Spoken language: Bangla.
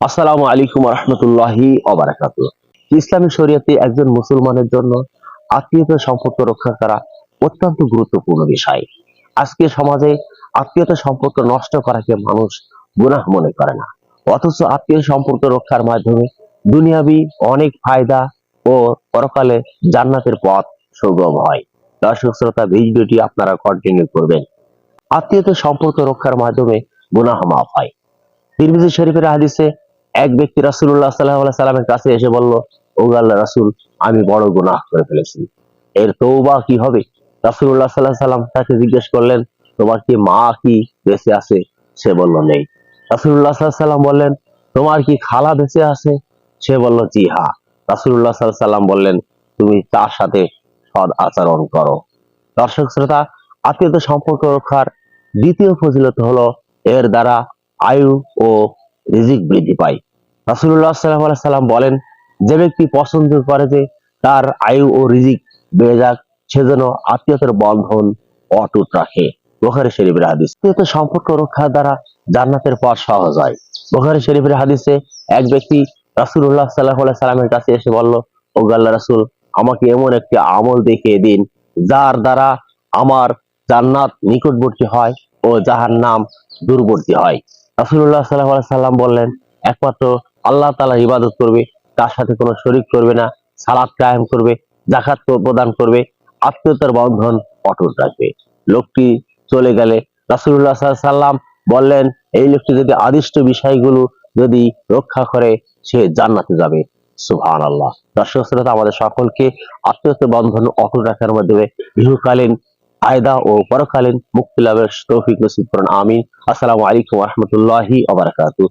আসসালামু আলাইকুম রহমতুল্লাহি অবরাকাত ইসলামী শরীয়তে একজন মুসলমানের জন্য আত্মীয়তা সম্পর্ক রক্ষা করা অত্যন্ত গুরুত্বপূর্ণ বিষয়। আজকে সমাজে আত্মীয়তা সম্পর্ক নষ্ট করাকে মানুষ গুনাহ মনে করে না। অথচ আত্মীয় সম্পর্ক রক্ষার মাধ্যমে দুনিয়াবি অনেক ফায়দা ও পরকালে জান্নাতের পথ সুগম হয়। দর্শক শ্রোতা, ভিডিওটি আপনারা কন্টিনিউ করবেন। আত্মীয়তা সম্পর্ক রক্ষার মাধ্যমে গুনাহ মাফ হয়। তিরমিজি শরীফের হাদিসে এক ব্যক্তি রাসূলুল্লাহ সাল্লাল্লাহু আলাইহি সাল্লামের কাছে এসে বলল, ও আল্লাহ রাসূল, আমি বড় গুনাহ করে ফেলেছি। এর তওবা কি হবে? রাসূলুল্লাহ সাল্লাল্লাহু আলাইহি সাল্লাম তাকে জিজ্ঞেস করলেন, তোমার কি মা কি বেঁচে আছে? সে বলল, নেই। রাসূলুল্লাহ সাল্লাল্লাহু আলাইহি সাল্লাম বললেন, তোমার কি খালা বেঁচে আছে? সে বলল, জি হা রাসূলুল্লাহ সাল্লাল্লাহু আলাইহি সাল্লাম বললেন, তুমি তার সাথে সদ আচরণ করো। দর্শক শ্রোতা আত্মীয়তা সম্পর্ক রক্ষার দ্বিতীয় ফজিলত হলো, এর দ্বারা আয়ু ও রিজিক বৃদ্ধি পায়। রাসুল্লাহ সাল্লাহ সাল্লাম বলেন, যে ব্যক্তি পছন্দ করে যে তার আয়ু ও রিজিক বেড়ে যাক সেজন্য আত্মীয়তার বন্ধন অটুট রাখে। বোখারি শরীফের হাদিস। আত্মীয়তা সম্পর্ক রক্ষার দ্বারা জান্নাতের পথ সহজ হয়। বোখারি শরীফের হাদিসে এক ব্যক্তি রাসুল্লাহ সাল্লাহ সাল্লামের কাছে এসে বলল, ও গাল্লা রাসুল, আমাকে এমন একটি আমল দেখিয়ে দিন, যার দ্বারা আমার জান্নাত নিকটবর্তী হয় ও যাহার নাম দূরবর্তী হয়। রাসুল্লাহ সাল্লাহ সাল্লাম বললেন, একমাত্র আল্লাহ তালা ইবাদত করবে, তার সাথে কোনো শরিক করবে না সালাদ কায়েম করবে জাকাত প্রদান করবে, আত্মীয়তার বন্ধন অটুট রাখবে। লোকটি চলে গেলে রাসুল্লাহ সাল্লাম বললেন, এই লোকটি যদি আদিষ্ট বিষয়গুলো যদি রক্ষা করে, সে জান্নাতে যাবে। সুহান আল্লাহ দর্শক শ্রোতা, আমাদের সকলকে আত্মীয়তা বন্ধন অটুট রাখার মাধ্যমে ইহুকালীন আয়দা ও পরকালীন মুক্তি লাভের তৌফিক নসিব করুন। আমিন। আসসালামু আলাইকুম রহমতুল্লাহি আবরাকাতু